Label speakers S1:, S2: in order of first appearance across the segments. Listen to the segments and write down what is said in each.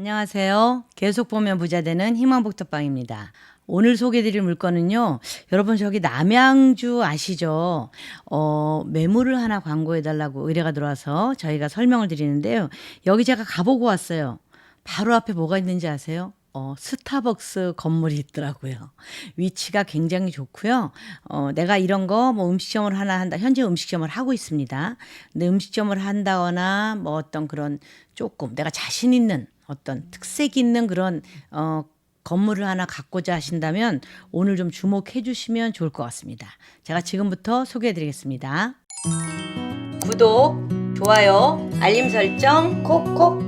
S1: 안녕하세요. 계속 보면 부자 되는 희망복덕방입니다. 오늘 소개드릴 물건은요. 여러분 저기 남양주 아시죠? 어, 매물을 하나 광고해 달라고 의뢰가 들어와서 저희가 설명을 드리는데요. 여기 제가 가보고 왔어요. 바로 앞에 뭐가 있는지 아세요? 어, 스타벅스 건물이 있더라고요. 위치가 굉장히 좋고요. 어, 내가 이런 거 뭐 음식점을 하나 한다. 현재 음식점을 하고 있습니다. 근데 음식점을 한다거나 뭐 어떤 그런 조금 내가 자신 있는 어떤 특색 있는 그런 어, 건물을 하나 갖고자 하신다면 오늘 좀 주목해 주시면 좋을 것 같습니다. 제가 지금부터 소개해 드리겠습니다. 구독, 좋아요, 알림 설정 콕콕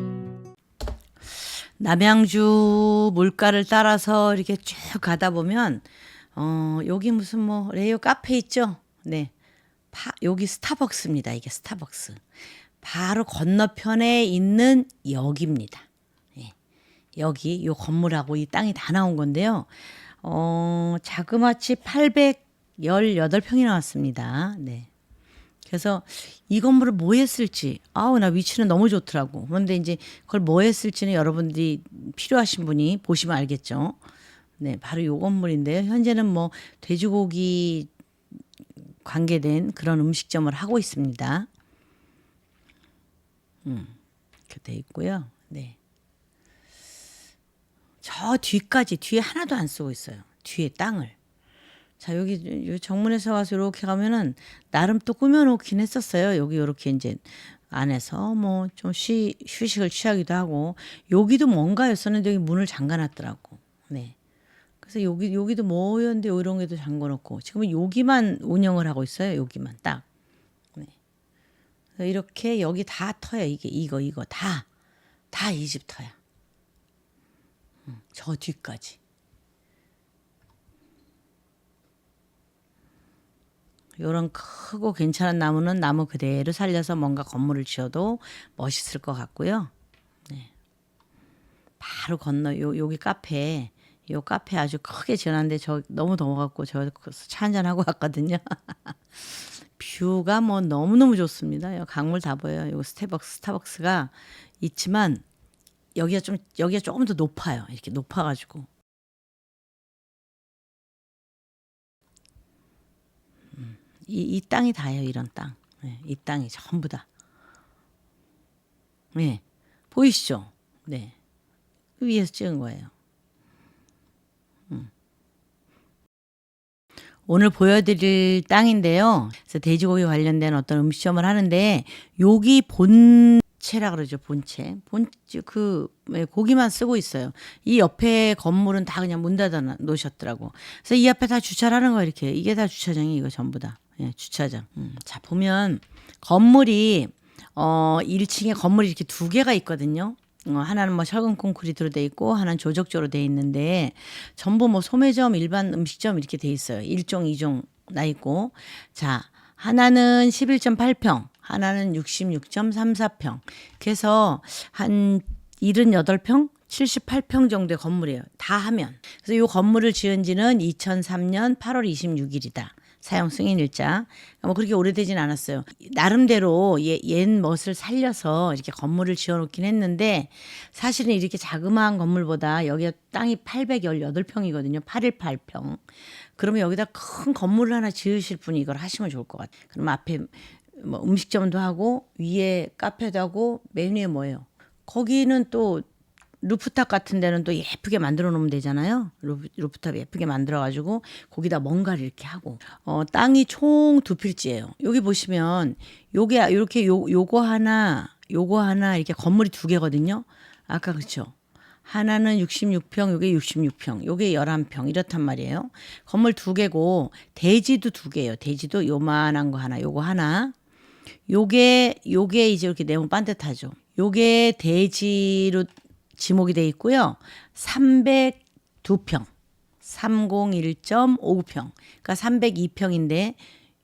S1: 남양주 물가를 따라서 이렇게 쭉 가다 보면 어 여기 무슨 뭐 레이어 카페 있죠? 네. 파, 여기 스타벅스입니다. 이게 스타벅스. 바로 건너편에 있는 역입니다. 예. 여기 요 건물하고 이 땅이 다 나온 건데요. 어 자그마치 818평이 나왔습니다. 네. 그래서 이 건물을 뭐 했을지 아우 나 위치는 너무 좋더라고 그런데 이제 그걸 뭐 했을지는 여러분들이 필요하신 분이 보시면 알겠죠 네 바로 요 건물인데요 현재는 뭐 돼지고기 관계된 그런 음식점을 하고 있습니다 음 이렇게 돼 있고요 네 저 뒤까지 뒤에 하나도 안 쓰고 있어요 뒤에 땅을 자 여기 요 정문에서 와서 이렇게 가면은 나름 또 꾸며놓긴 했었어요. 여기 이렇게 이제 안에서 뭐좀쉬 휴식을 취하기도 하고 여기도 뭔가였었는데 여기 문을 잠가놨더라고. 네. 그래서 여기 여기도 뭐였는데 이런 게도 잠궈놓고 지금은 여기만 운영을 하고 있어요. 여기만 딱. 네. 이렇게 여기 다 터요. 이게 이거 이거 다 다 이 집 터야. 음, 저 뒤까지. 요런 크고 괜찮은 나무는 나무 그대로 살려서 뭔가 건물을 지어도 멋있을 것 같고요. 네. 바로 건너 요 여기 카페 요 카페 아주 크게 지어놨는데 저 너무 더워갖고 저 차 한잔 하고 왔거든요. 뷰가 뭐 너무 너무 좋습니다. 요 강물 다 보여요. 요 스타벅스 스타벅스가 있지만 여기가 좀 여기가 조금 더 높아요. 이렇게 높아가지고 이, 이 땅이 다예요. 이런 땅. 네, 이 땅이 전부 다. 네, 보이시죠? 네, 그 위에서 찍은 거예요. 음. 오늘 보여드릴 땅인데요. 그래서 돼지고기 관련된 어떤 음식점을 하는데 여기 본 체라 그러죠. 본체. 본체 그 네, 고기만 쓰고 있어요. 이 옆에 건물은 다 그냥 문 닫아 놓으셨더라고. 그래서 이 앞에 다 주차를 하는 거예요. 이렇게 이게 다 주차장이 이거 전부 다. 예, 주차장. 음, 자, 보면 건물이 어 1층에 건물이 이렇게 두 개가 있거든요. 어, 하나는 뭐 철근 콘크리트로 돼 있고 하나는 조적조로 돼 있는데 전부 뭐 소매점, 일반 음식점 이렇게 돼 있어요. 1종, 2종 나 있고. 자, 하나는 11.8평, 하나는 66.34평. 그래서 한 78평, 78평 정도의 건물이에요. 다 하면. 그래서 이 건물을 지은 지는 2003년 8월 26일이다. 사용 승인 일자. 뭐 그렇게 오래되진 않았어요. 나름대로 옛, 옛 멋을 살려서 이렇게 건물을 지어놓긴 했는데 사실은 이렇게 자그마한 건물보다 여기가 땅이 818평이거든요. 818평. 그러면 여기다 큰 건물을 하나 지으실 분이 이걸 하시면 좋을 것 같아요. 그럼 앞에 뭐 음식점도 하고 위에 카페도 하고 맨 위에 뭐예요? 거기는 또 루프탑 같은 데는 또 예쁘게 만들어 놓으면 되잖아요. 루프, 루프 탑 예쁘게 만들어 가지고 거기다 뭔가를 이렇게 하고 어 땅이 총 두 필지예요. 여기 보시면 요게 이렇게 요 요거 하나 요거 하나 이렇게 건물이 두 개거든요. 아까 그렇죠. 하나는 66평, 요게 66평, 요게 11평 이렇단 말이에요. 건물 두 개고 대지도 두 개예요. 대지도 요만한 거 하나, 요거 하나. 요게 요게 이제 이렇게 네모 반듯하죠. 요게 대지로 지목이 돼 있고요. 302평. 301.59평. 그러니까 302평인데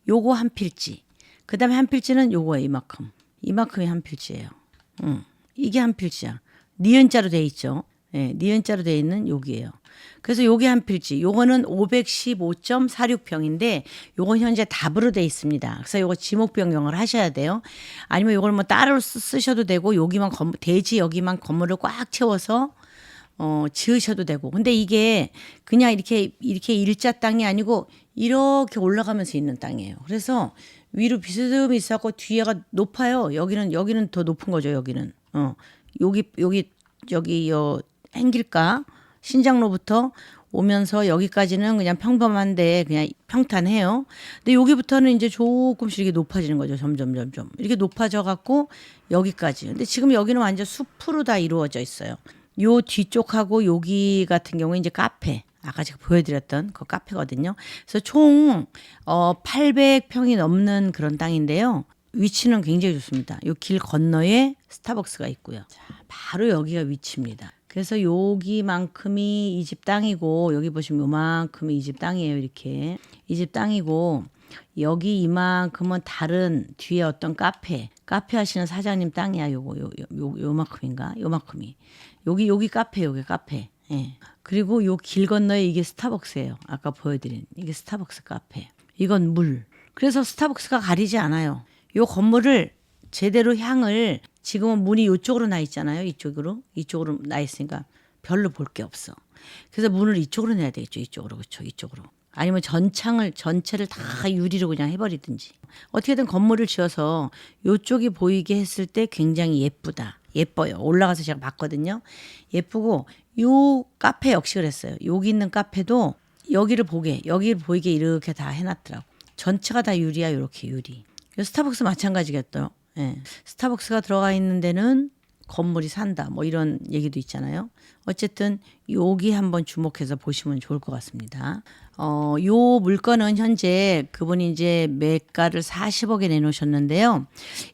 S1: 요거 한 필지. 그다음에 한 필지는 요거예요. 이만큼. 이만큼이 한 필지예요. 응. 이게 한 필지야. 니은자로 돼 있죠. 예, 니은자로 돼 있는 여기예요. 그래서 요게 한 필지. 요거는 515.46평인데 요건 현재 답으로 돼 있습니다. 그래서 요거 지목 변경을 하셔야 돼요. 아니면 요걸 뭐 따로 쓰- 쓰셔도 되고 여기만 건 대지 여기만 건물을 꽉 채워서 어, 지으셔도 되고. 근데 이게 그냥 이렇게, 이렇게 일자 땅이 아니고 이렇게 올라가면서 있는 땅이에요. 그래서 위로 비스듬히 있어갖고 뒤에가 높아요. 여기는, 여기는 더 높은 거죠, 여기는. 어, 여기, 여기, 여기, 요, 행길가, 신장로부터 오면서 여기까지는 그냥 평범한데 그냥 평탄해요. 근데 여기부터는 이제 조금씩 이렇게 높아지는 거죠. 점점 점점. 이렇게 높아져 갖고 여기까지. 근데 지금 여기는 완전 숲으로 다 이루어져 있어요. 요 뒤쪽하고 여기 같은 경우에 이제 카페. 아까 제가 보여드렸던 그 카페거든요. 그래서 총 어, 800평이 넘는 그런 땅인데요. 위치는 굉장히 좋습니다. 요 길 건너에 스타벅스가 있고요. 자, 바로 여기가 위치입니다. 그래서 여기만큼이 이 집 땅이고 여기 보시면 요만큼이 이 집 땅이에요. 이렇게 이 집 땅이고 여기 이만큼은 다른 뒤에 어떤 카페 카페 하시는 사장님 땅이야. 요거 요, 요, 요 요만큼인가? 요만큼이 여기 여기 카페 여기 카페. 예. 그리고 요 길 건너에 이게 스타벅스예요. 아까 보여드린 이게 스타벅스 카페. 이건 물. 그래서 스타벅스가 가리지 않아요. 요 건물을 제대로 향을 지금은 문이 이쪽으로 나 있잖아요. 이쪽으로 이쪽으로 나 있으니까 별로 볼 게 없어. 그래서 문을 이쪽으로 내야 되겠죠. 이쪽으로 그렇죠. 이쪽으로. 아니면 전창을 전체를 다 유리로 그냥 해버리든지 어떻게든 건물을 지어서 이쪽이 보이게 했을 때 굉장히 예쁘다. 예뻐요. 올라가서 제가 봤거든요. 예쁘고 요 카페 역시 그랬어요. 여기 있는 카페도 여기를 보게 여기를 보이게 이렇게 다 해놨더라고. 전체가 다 유리야 이렇게 유리. 스타벅스 마찬가지겠죠. 예. 스타벅스가 들어가 있는 데는 건물이 산다. 뭐 이런 얘기도 있잖아요. 어쨌든 여기 한번 주목해서 보시면 좋을 것 같습니다. 어, 요 물건은 현재 그분이 이제 매가를 40억에 내놓으셨는데요.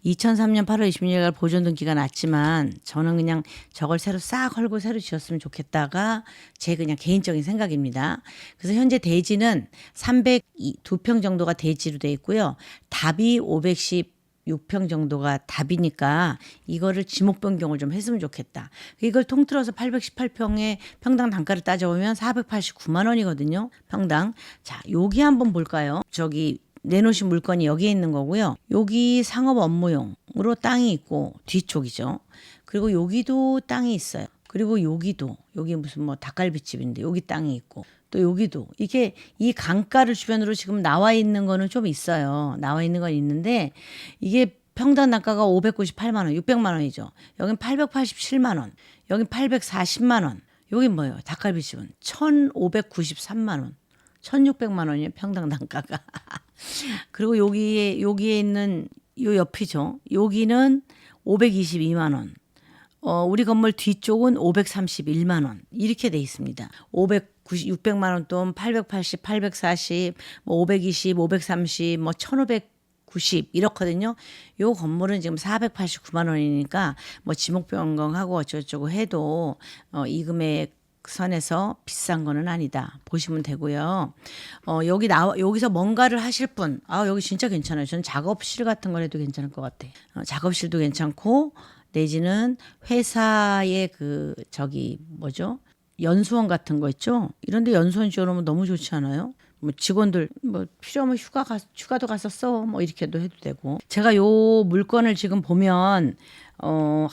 S1: 2003년 8월 26일 보존 등기가 났지만 저는 그냥 저걸 새로 싹 헐고 새로 지었으면 좋겠다가 제 그냥 개인적인 생각입니다. 그래서 현재 대지는 302평 정도가 대지로 돼 있고요. 답이 510 6평 정도가 답이니까 이거를 지목 변경을 좀 했으면 좋겠다. 이걸 통틀어서 818평의 평당 단가를 따져보면 489만 원이거든요. 평당. 자, 여기 한번 볼까요? 저기 내놓으신 물건이 여기에 있는 거고요. 여기 상업 업무용으로 땅이 있고 뒤쪽이죠. 그리고 여기도 땅이 있어요. 그리고 여기도 여기 무슨 뭐 닭갈비집인데 여기 땅이 있고 또 여기도 이게 이 강가를 주변으로 지금 나와 있는 거는 좀 있어요. 나와 있는 건 있는데 이게 평당 단가가 598만 원, 600만 원이죠. 여긴 887만 원, 여긴 840만 원. 여긴 뭐예요? 닭갈비 집은 1,593만 원. 1,600만 원이에요. 평당 단가가. 그리고 여기에 여기에 있는 요 옆이죠. 여기는 522만 원. 어, 우리 건물 뒤쪽은 531만 원 이렇게 돼 있습니다. 590, 600만 원 돈, 880, 840, 뭐 520, 530, 뭐 1590 이렇거든요. 요 건물은 지금 489만 원이니까 뭐 지목 변경하고 어쩌고저쩌고 해도 어, 이 금액 선에서 비싼 거는 아니다 보시면 되고요. 어, 여기 나와 여기서 뭔가를 하실 분, 아 여기 진짜 괜찮아요. 저는 작업실 같은 걸 해도 괜찮을 것 같아. 어, 작업실도 괜찮고 내지는 회사의 그 저기 뭐죠 연수원 같은 거 있죠. 이런데 연수원 지어놓으면 너무 좋지 않아요? 뭐 직원들 뭐 필요하면 휴가 가 휴가도 써뭐 이렇게도 해도 되고 제가 요 물건을 지금 보면 어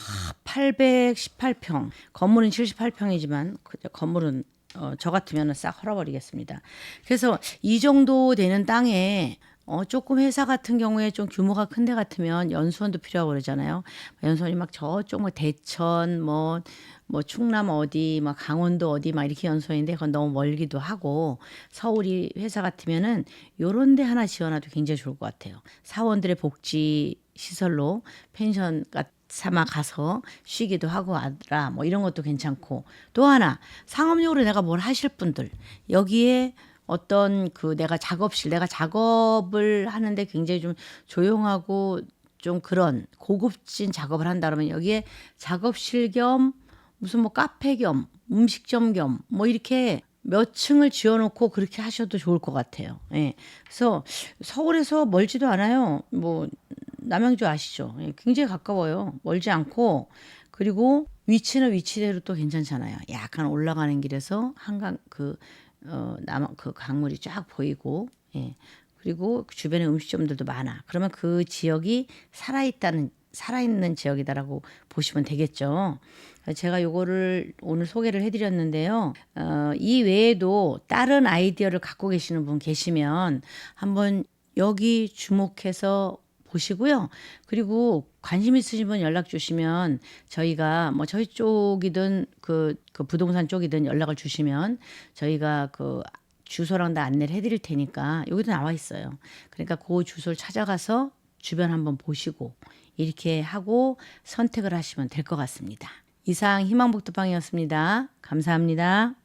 S1: 818평 건물은 78평이지만 건물은 어, 저 같으면 싹 헐어버리겠습니다. 그래서 이 정도 되는 땅에 어, 조금 회사 같은 경우에 좀 규모가 큰 데 같으면 연수원도 필요하고 그러잖아요. 연수원이 막 저쪽 뭐 대천 뭐, 뭐 충남 어디 막 강원도 어디 막 이렇게 연수원인데 그건 너무 멀기도 하고 서울이 회사 같으면은 요런 데 하나 지어놔도 굉장히 좋을 것 같아요. 사원들의 복지 시설로 펜션 같 삼아 가서 쉬기도 하고 와라 뭐 이런 것도 괜찮고 또 하나 상업용으로 내가 뭘 하실 분들 여기에 어떤 그 내가 작업실 내가 작업을 하는데 굉장히 좀 조용하고 좀 그런 고급진 작업을 한다 그러면 여기에 작업실 겸 무슨 뭐 카페 겸 음식점 겸 뭐 이렇게 몇 층을 지어놓고 그렇게 하셔도 좋을 것 같아요. 예. 그래서 서울에서 멀지도 않아요. 뭐 남양주 아시죠? 예, 굉장히 가까워요. 멀지 않고 그리고 위치는 위치대로 또 괜찮잖아요. 약간 올라가는 길에서 한강 그 어, 남 그 강물이 쫙 보이고 예. 그리고 그 주변에 음식점들도 많아. 그러면 그 지역이 살아있다는 살아있는 지역이다라고 보시면 되겠죠. 제가 요거를 오늘 소개를 해드렸는데요. 어, 이 외에도 다른 아이디어를 갖고 계시는 분 계시면 한번 여기 주목해서 보시고요. 그리고 관심 있으신 분 연락 주시면 저희가 뭐 저희 쪽이든 그, 그 부동산 쪽이든 연락을 주시면 저희가 그 주소랑 다 안내를 해드릴 테니까 여기도 나와 있어요. 그러니까 그 주소를 찾아가서 주변 한번 보시고 이렇게 하고 선택을 하시면 될 것 같습니다. 이상 희망복도방이었습니다. 감사합니다.